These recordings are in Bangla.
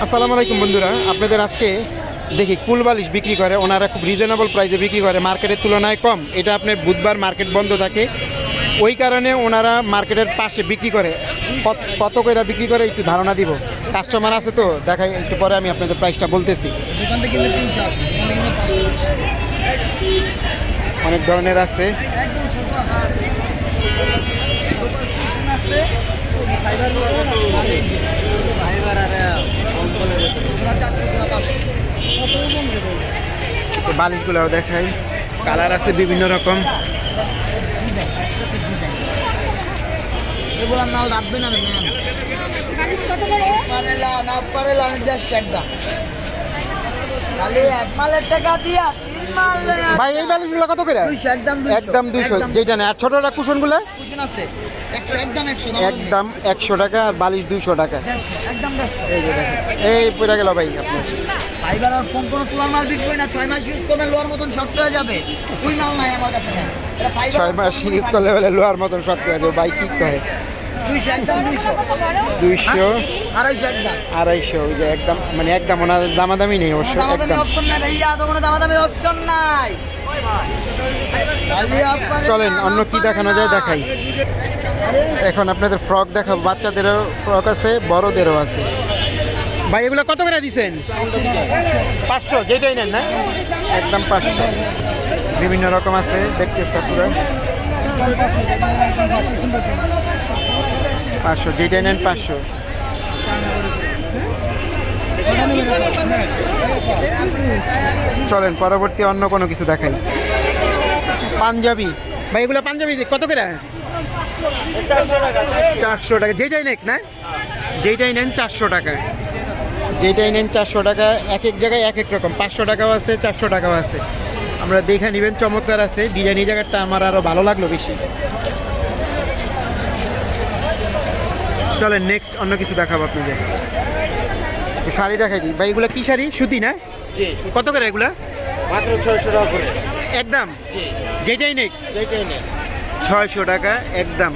আসসালামু আলাইকুম বন্ধুরা আপনাদের আজকে দেখি কুল বালিশ বিক্রি করে ওনারা খুব রিজনেবল প্রাইসে বিক্রি করে মার্কেটের তুলনায় কম। এটা আপনার বুধবার মার্কেট বন্ধ থাকে। ওই কারণে ওনারা মার্কেটের পাশে বিক্রি করে। কত- কত করে বিক্রি করে একটু ধারণা দিব। কাস্টমার আছে তো দেখাই একটু পরে আমি আপনাদের প্রাইসটা বলতেছি। অনেক ধরনের আছে। একদম ছোট আছে জোড়া চারশো জোড়া পাঁচশো বালিশগুলোও দেখাই। কালার আছে বিভিন্ন রকম। এগুলোর নাম রাখবে না খালি এক মালের টাকা ভাই এই বালিশগুলো কত করে? একদম দুইশো। যেটা নেই আর ছোটটা কুশনগুলো? কুশন আছে। একদম একশো টাকা আর বালিশ দুইশো টাকা। এই যে দেখেন। এই পড়ে গেল ভাই আপনার। ফাইবার আর কোন কোনো তোলার মাল বিকবে না। ছয় মাস ইউজ করবেন লোয়ার মতন শক্ত হয়ে যাবে। ওই মাল নাই আমার কাছে ছয় মাস ইউজ করলে বলে লোহার মতন শক্ত আছে ভাই কি কয়? দুইশো আড়াইশো ওই যে একদম মানে একদম ওনার দামাদামি নেই অবশ্য একদম। চলেন অন্য কি দেখানো যায় দেখাই। এখন আপনাদের ফ্রক দেখাবো বাচ্চাদেরও ফ্রক আছে বড়দেরও আছে। ভাই এগুলো কত করে দিচ্ছেন পাঁচশো যেটাই নেন না? একদম পাঁচশো। বিভিন্ন রকম আছে দেখতেছে পুরো। পাঁচশো যেটাই নেন পাঁচশো। চলেন, পরবর্তী অন্য কোনো কিছু দেখাই। পাঞ্জাবি। ভাই, এগুলো পাঞ্জাবি কত করে? চারশো টাকা। যেটাই নেক, না? যেটাই নেন চারশো টাকা। যেটাই নেন চারশো টাকা, এক এক জায়গায় এক এক রকম। পাঁচশো টাকাও আছে, চারশো টাকাও আছে। আমরা দেখে নেবেন, চমৎকার আছে। এই জায়গাটা আমার আরও ভালো লাগল বেশি। চলেন নেক্সট অন্য কিছু দেখাবো আপনাদের। শাড়ি দেখাই দিই। ভাই এগুলো কি শাড়ি? সুতি না? কত করে এগুলা? মাত্র ছয়শো টাকা করে। একদম যেটাই নেই যেটাই নেই ছয়শো টাকা একদম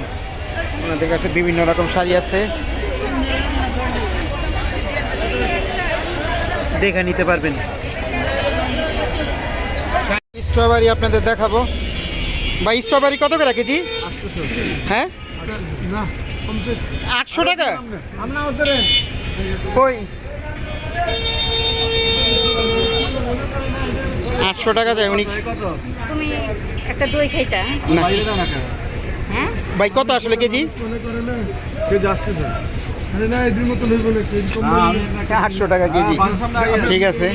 ওনাদের কাছে বিভিন্ন রকম শাড়ি আছে। দেখে নিতে পারবেন। স্ট্রবেরি আপনাদের দেখাবো। ভাই স্ট্রবেরি কত করে কেজি? হ্যাঁ? আটশো টাকা কই আটশো টাকা যায় উনি তুমি একটা দই খাইতা হ্যাঁ ভাই কত আসলে কেজি আটশো টাকা কেজি ঠিক আছে